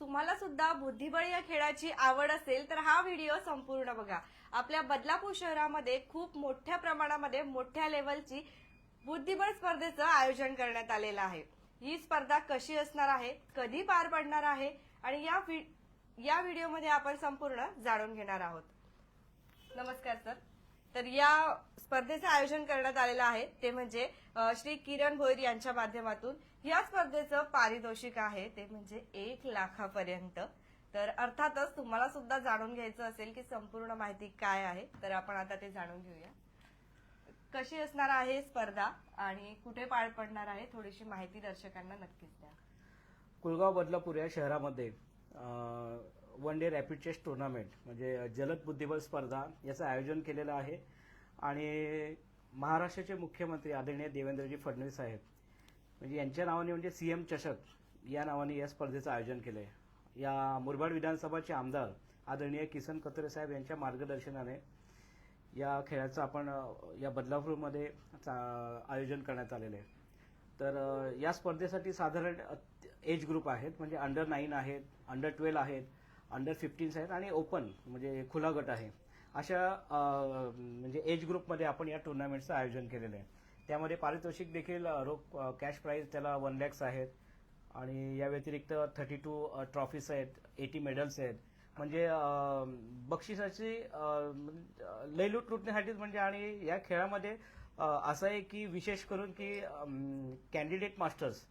तुम्हाला सुद्धा बुद्धिबळ या खेळाची आवड असेल तर हा व्हिडिओ संपूर्ण बघा. आपल्या बदलापूर शहरामध्ये खूप मोठ्या प्रमाणामध्ये मोठ्या लेवलची बुद्धिबळ स्पर्धेचं आयोजन करण्यात आलेलं आहे. ही स्पर्धा कशी असणार आहे कधी पार पडणार आहे आणि या व्हि- या व्हिडिओमध्ये आपण संपूर्ण जाणून घेणार आहोत. नमस्कार सर. तर या स्पर्धेचं आयोजन करण्यात आलेलं आहे. ते म्हणजे श्री किरण भोईर यांच्या माध्यमातून या स्पर्धेचं पारितोषिक आहे. ते म्हणजे एक लाखापर्यंत. तर अर्थातच तुम्हाला सुद्धा जाणून घ्यायचं असेल की संपूर्ण माहिती काय आहे तर आपण आता ते जाणून घेऊया. कशी असणार आहे स्पर्धा आणि कुठे पार पडणार आहे थोडीशी माहिती दर्शकांना नक्कीच द्या. कुलगाव बदलापूर या शहरामध्ये one day rapid chess tournament म्हणजे जलद बुद्धिबळ स्पर्धा याचं आयोजन केलेलं आहे. आणि महाराष्ट्राचे मुख्यमंत्री आदरणीय देवेंद्रजी फडणवीस साहेब म्हणजे यांच्या नावाने म्हणजे सी एम चषक या नावाने या स्पर्धेचं आयोजन केलं आहे या मुरबाड विधानसभाचे आमदार आदरणीय किसन कतरे साहेब यांच्या मार्गदर्शनाने या खेळाचं आपण या बदलापूरमध्ये चा- आयोजन करण्यात आलेलं आहे तर या स्पर्धेसाठी साधारण एज ग्रुप आहेत म्हणजे अंडर नाईन आहेत अंडर ट्वेल्व आहेत अंडर फिफ्टीन्स आहेत आणि ओपन म्हणजे खुला गट आहे. अशा म्हणजे एज ग्रुपमध्ये आपण या टुर्नामेंटचं आयोजन केलेलं आहे. त्यामध्ये पारितोषिक देखील रोख कॅश प्राईज त्याला वन लॅक्स आहेत. आणि या व्यतिरिक्त थर्टी टू ट्रॉफीज आहेत एटी मेडल्स आहेत. म्हणजे बक्षिसाची लयलूट लुटण्यासाठीच म्हणजे आणि या खेळामध्ये असं आहे की विशेष करून की कॅन्डिडेट मास्टर्स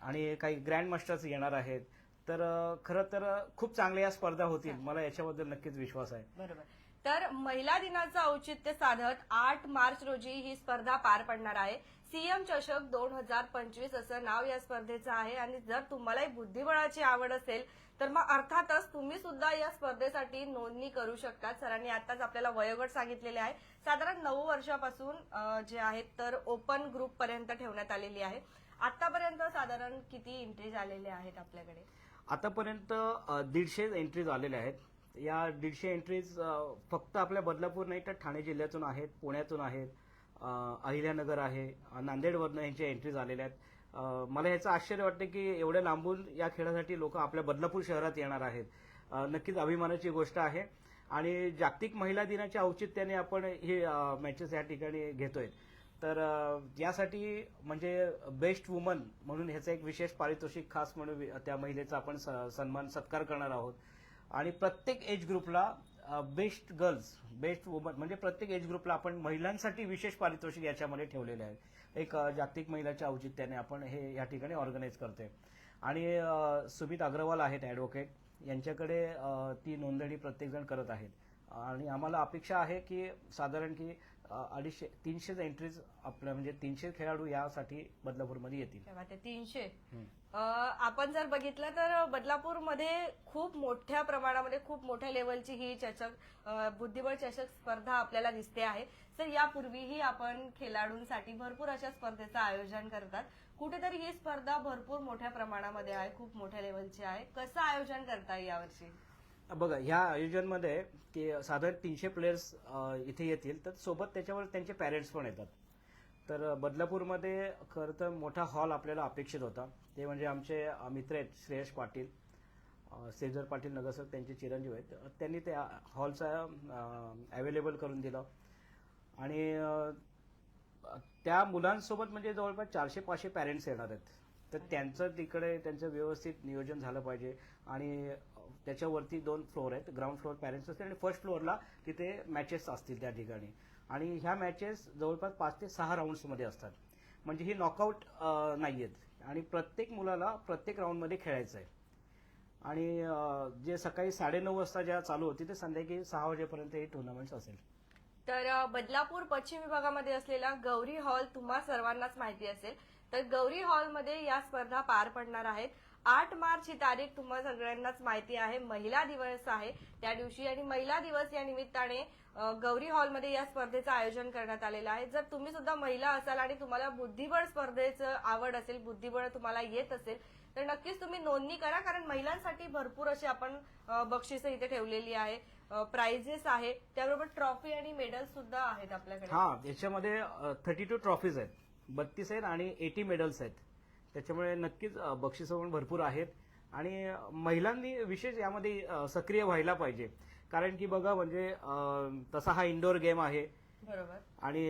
आणि काही ग्रँड मास्टर्स येणार आहेत. तर खरं तर खूप चांगल्या या स्पर्धा होतील. मला याच्याबद्दल नक्कीच विश्वास आहे. बरोबर. तर महिला दिनाचं औचित्य साधत आठ मार्च रोजी ही स्पर्धा पार पडणार आहे. सीएम चषक दोन हजार पंचवीस असं नाव या स्पर्धेचं आहे. आणि जर तुम्हालाही बुद्धिबळाची आवड असेल तर मग अर्थातच तुम्ही सुद्धा या स्पर्धेसाठी नोंदणी करू शकता. सरांनी आताच आपल्याला वयोगट सांगितलेले आहे. साधारण नऊ वर्षापासून जे आहेत तर ओपन ग्रुप पर्यंत ठेवण्यात आलेली आहे. आतापर्यंत साधारण किती एंट्रीज आलेले आहेत आपल्याकडे? आतापर्यंत दीडशे एंट्रीज आलेल्या आहेत. या दीडशे एंट्रीज फक्त आपल्या बदलापूर नाही तर ठाणे जिल्ह्यातून आहेत पुण्यातून आहेत अहिल्यानगर आहे नांदेडवरनं यांच्या एंट्रीज आलेल्या आहेत. मला याचं आश्चर्य वाटतं की एवढ्या लांबून या खेळासाठी लोक आपल्या बदलापूर शहरात येणार आहेत. नक्कीच अभिमानाची गोष्ट आहे. आणि जागतिक महिला दिनाच्या औचित्याने आपण हे मॅचेस या ठिकाणी घेतोय. तर यासाठी म्हणजे बेस्ट वुमन म्हणून ह्याचं एक विशेष पारितोषिक खास म्हणून त्या महिलेचा आपण स- सन्मान सत्कार करणार आहोत. आणि प्रत्येक एज ग्रुपला बेस्ट गर्ल्स बेस्ट वुमन म्हणजे प्रत्येक एज ग्रुपला आपण महिलांसाठी विशेष पारितोषिक याच्यामध्ये ठेवलेले आहे. एक जागतिक महिलाच्या औचित्याने आपण हे या ठिकाणी ऑर्गनाईज करते. आणि सुमित अग्रवाल आहेत ॲडव्होकेट. यांच्याकडे ती नोंदणी प्रत्येकजण करत आहेत. आणि आम्हाला अपेक्षा आहे की साधारण की अडीचशे तीनशे एंट्रीज आपल्या म्हणजे तीनशे खेळाडू यासाठी बदलापूरमध्ये येतील. तीनशे. अ, आपण जर बघितलं तर बदलापूरमध्ये खूप मोठ्या प्रमाणामध्ये खूप मोठ्या लेवलची ही चषक अ, बुद्धिबळ चषक स्पर्धा आपल्याला दिसते आहे. तर यापूर्वीही आपण खेळाडूंसाठी भरपूर अशा स्पर्धेचं आयोजन करतात. कुठेतरी ही स्पर्धा भरपूर मोठ्या प्रमाणामध्ये आहे खूप मोठ्या लेवलची आहे. कसं आयोजन करताय यावर्षी? बघा ह्या आयोजनमध्ये की साधारण तीनशे प्लेयर्स इथे येतील. तर सोबत त्याच्यावर त्यांचे पॅरेंट्स पण येतात. तर बदलापूरमध्ये खरं तर मोठा हॉल आपल्याला अपेक्षित होता. ते म्हणजे आमचे मित्र आहेत श्रेयश पाटील श्रीधर पाटील नगरसेवक त्यांचे चिरंजीव आहेत. त्यांनी त्या हॉलचा अवेलेबल करून दिलं. आणि त्या मुलांसोबत म्हणजे जवळपास चारशे पाचशे पॅरेंट्स येणार आहेत. तर त्यांचं तिकडे त्यांचं व्यवस्थित नियोजन झालं पाहिजे. आणि त्याच्यावरती दोन फ्लोअर आहेत. ग्राउंड फ्लोअर पॅरेंट्स असतील आणि फर्स्ट फ्लोअरला तिथे मॅचेस असतील त्या ठिकाणी. आणि ह्या मॅचेस जवळपास पाच ते सहा राऊंड्समध्ये असतात. म्हणजे ही नॉकआउट नाही आहेत आणि प्रत्येक मुलाला प्रत्येक राऊंडमध्ये खेळायचं आहे आणि जे सकाळी साडेनऊ वाजता ज्या चालू होती ते संध्याकाळी सहा वाजेपर्यंत ही टुर्नामेंट्स असेल. तर बदलापूर पश्चिम विभागामध्ये असलेला गौरी हॉल तुम्हा सर्वांनाच माहिती असेल. तर गौरी हॉलमध्ये या स्पर्धा पार पडणार आहेत. आठ मार्च ही तारीख तुम्हा सगळ्यांनाच माहिती आहे. महिला दिवस आहे त्या दिवशी आणि महिला दिवस या निमित्ताने गौरी हॉलमध्ये या स्पर्धेचं आयोजन करण्यात आलेलं आहे. जर तुम्ही सुद्धा महिला असाल आणि तुम्हाला बुद्धिबळ स्पर्धेचं आवड असेल बुद्धिबळ तुम्हाला येत असेल तर नक्कीच तुम्ही नोंदणी करा कारण महिलांसाठी भरपूर अशी आपण बक्षिसं इथे ठेवलेली आहे. प्राइजेस आहे. त्याबरोबर ट्रॉफी आणि मेडल सुद्धा आहेत आपल्याकडे. हा याच्यामध्ये थर्टी टू ट्रॉफीज आहेत. बत्तीस आहेत आणि एटी मेडल्स आहेत. त्याच्यामुळे नक्कीच अ, बक्षिसं पण भरपूर आहेत. आणि महिलांनी विशेष यामध्ये सक्रिय व्हायला पाहिजे. कारण की बघा म्हणजे तसा हा इंडोर गेम आहे. बरोबर. आणि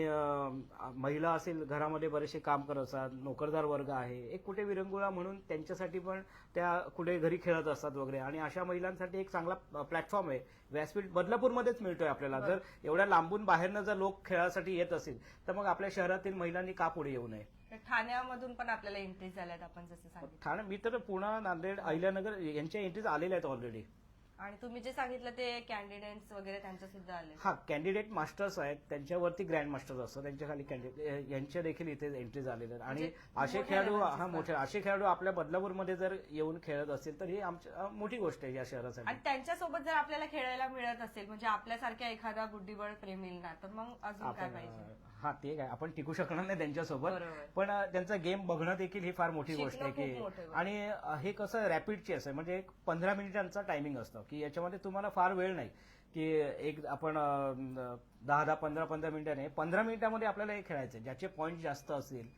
महिला असेल घरामध्ये बरेचसे काम करत असतात नोकरदार वर्ग आहे एक कुठे विरंगुळा म्हणून त्यांच्यासाठी पण त्या कुठे घरी खेळत असतात वगैरे. आणि अशा महिलांसाठी एक चांगला प्लॅटफॉर्म आहे. व्यासपीठ बदलापूरमध्येच मिळतोय आपल्याला. जर एवढ्या लांबून बाहेरनं जर लोक खेळासाठी येत असतील तर मग आपल्या शहरातील महिलांनी का पुढे येऊ नये? ठाण्यामधून पण आपल्याला एंट्री झाल्यात आपण जसं सांगितलं. ठाणे मी तर पुणे नांदेड अहिल्यानगर यांच्या एंट्रीज आलेल्या आहेत ऑलरेडी आणि तुम्ही जे सांगितलं ते कॅन्डिडेट्स वगैरे त्यांचं सुद्धा आले. हा कॅन्डिडेट मास्टर्स आहेत. त्यांच्यावरती ग्रँड मास्टर्स असतात. त्यांच्या खाली कॅन्डिडेट यांच्या देखील इथे एंट्री झालेल्या आहेत. आणि म्हणजे असे मोठ्या खेळाडू हा मोठे असे खेळाडू आपल्या बदलापूरमध्ये जर येऊन खेळत असतील तर ही आमच्या मोठी गोष्ट आहे या शहरासाठी. आणि त्यांच्यासोबत जर आपल्याला खेळायला मिळत असेल म्हणजे आपल्यासारख्या एखादा बुद्धिबळ प्रेमींना तर मग अजून काय पाहिजे? हा ते काय आपण टिकू शकणार नाही त्यांच्यासोबत. पण त्यांचा गेम बघणं देखील ही फार मोठी गोष्ट आहे की. आणि हे कसं रॅपिड चेस आहे म्हणजे एक पंधरा मिनिटांचा टायमिंग असतं. की याच्यामध्ये तुम्हाला फार वेळ नाही. की एक आपण दहा दहा पंधरा पंधरा मिनिटाने पंधरा मिनिटामध्ये आपल्याला हे खेळायचं. ज्याचे पॉईंट जास्त असतील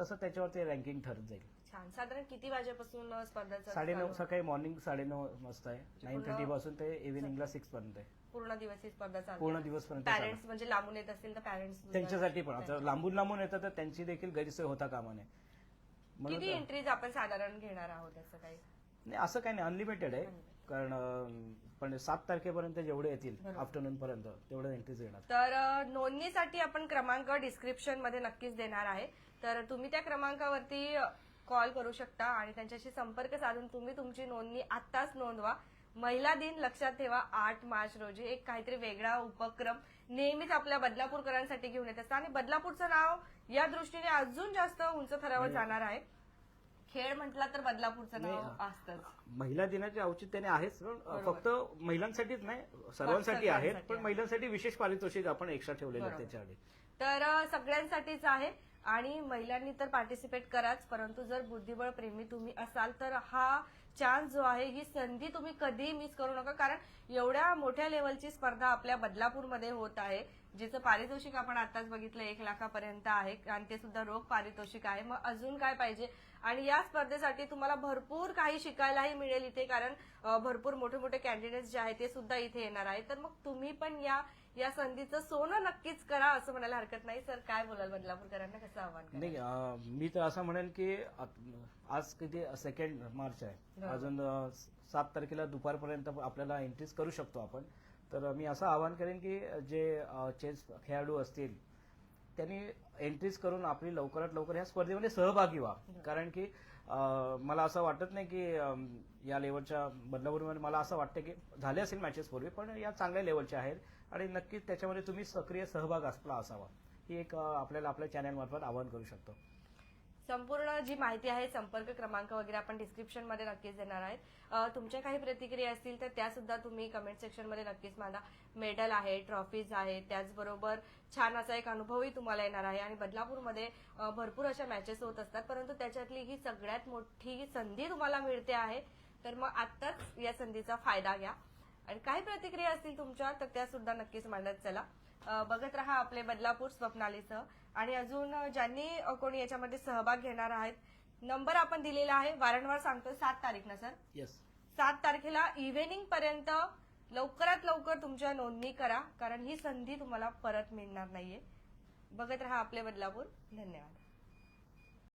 तसं त्याच्यावर ते रँकिंग ठरत जाईल. छान. साधारण किती वाजेपासून स्पर्धा साडेनऊ सकाळी मॉर्निंग साडेनऊ वाजता आहे. नाईन पूर्ण- थर्टी पासून ते इव्हिनिंगला सिक्स पर्यंत आहे. पूर्ण दिवस ही स्पर्धा चालते. पूर्ण दिवसपर्यंत. पॅरेंट्स म्हणजे लांबून येत असतील तर पॅरेंट्स त्यांच्यासाठी पण. आता लांबून लांबून येतं तर त्यांची देखील गैरसोय होता कामा नये. किती एंट्रीज आपण साधारण घेणार आहोत असं काही? नाही असं काही नाही. अनलिमिटेड आहे. कारण पण सात तारखेपर्यंत जेवढे येतील. आफ्टरनून पर्यंत तेवढं एंट्रीज येणार. तर नोंदणीसाठी आपण क्रमांक डिस्क्रिप्शनमध्ये नक्कीच देणार आहे. तर तुम्ही त्या क्रमांकावरती कॉल करू शकता आणि त्यांच्याशी संपर्क साधून तुम्ही तुमची नोंदणी आत्ताच नोंदवा. महिला दिन लक्षात ठेवा आठ मार्च रोजी. एक काहीतरी वेगळा उपक्रम नेहमीच आपल्या बदलापूरकरांसाठी घेऊन येत असतं आणि बदलापूरचं नाव या दृष्टीने अजून जास्त उंच थरावर जाणार आहे. खेळ म्हटला तर बदलापूरचं नाव नाही, असतंच महिला दिनाचे औचित्याने आहेच पण अं, बरोबर. फक्त महिलांसाठीच नाही सर्वांसाठी आहेत सर्वांसाठी पण आहे. महिलांसाठी विशेष पारितोषिक आपण एक्स्ट्रा ठेवलेलं आहे बरोबर. तर अ, सगळ्यांसाठीच आहे आणि महिलांनी तर पार्टिसिपेट कराच परंतु जर बुद्धिबळ प्रेमी तुम्ही असाल तर हा चान्स जो आहे ही संधी तुम्ही कधीही मिस करू नका कारण एवढ्या मोठ्या लेवलची स्पर्धा आपल्या बदलापूरमध्ये होत आहे जिचं पारितोषिक आपण आताच बघितलं एक लाखापर्यंत आहे आणि ते सुद्धा रोख पारितोषिक आहे मग अजून काय पाहिजे आणि या स्पर्धेसाठी तुम्हाला भरपूर काही शिकायलाही मिळेल इथे कारण भरपूर मोठे मोठे कॅन्डिडेट्स जे आहेत ते सुद्धा इथे येणार आहेत. तर मग तुम्ही पण या या संधीचं सोनं नक्कीच करा असं म्हणायला हरकत नाही. सर काय बोलाल बदलापूरकरांना? कसं आव्हान? नाही मी तर असं म्हणेन की आज किती सेकंड मार्च आहे. अजून सात तारखेला दुपारपर्यंत आपल्याला एंट्रीज करू शकतो आपण. तर मी असं आवाहन करेन की जे चेस खेळाडू असतील त्यांनी एंट्रीज करून आपली लवकरात लवकर ह्या स्पर्धेमध्ये सहभागी व्हा. कारण की मला असं वाटत नाही की या लेवलच्या बदलापूरमध्ये मला असं वाटतं की झाले असेल मॅचेस पूर्वी पण या चांगल्या लेवलच्या आहेत आणि नक्कीच त्याच्यामध्ये तुम्ही सक्रिय सहभाग असला असावा. ही एक आपल्याला आपल्या चॅनलमार्फत आवाहन करू शकतो. संपूर्ण जी माहिती आहे संपर्क क्रमांक वगैरे आपण डिस्क्रिप्शनमध्ये नक्कीच देणार आहेत. तुमच्या काही प्रतिक्रिया असतील तर त्या सुद्धा तुम्ही कमेंट सेक्शनमध्ये नक्कीच मांडा मेडल आहे ट्रॉफीज आहे त्याचबरोबर छान असा एक अनुभवही तुम्हाला येणार आहे. आणि बदलापूरमध्ये भरपूर अशा मॅचेस होत असतात परंतु त्याच्यातली ही सगळ्यात मोठी संधी तुम्हाला मिळते आहे. तर मग आत्ताच या संधीचा फायदा घ्या. आणि काही प्रतिक्रिया असतील तुमच्या तर त्या सुद्धा नक्कीच मांडत चला. बघत राहा आपले बदलापूर स्वप्नालीसह आणि अजून ज्यांनी कोणी याच्यामध्ये सहभाग घेणार आहेत नंबर आपण दिलेला आहे वारंवार सांगतो सात तारीख ना सर. येस सात तारखेला इव्हिनिंग पर्यंत लवकरात लवकर तुमच्या नोंदणी करा कारण ही संधी तुम्हाला परत मिळणार नाहीये. बघत राहा आपले बदलापूर. धन्यवाद.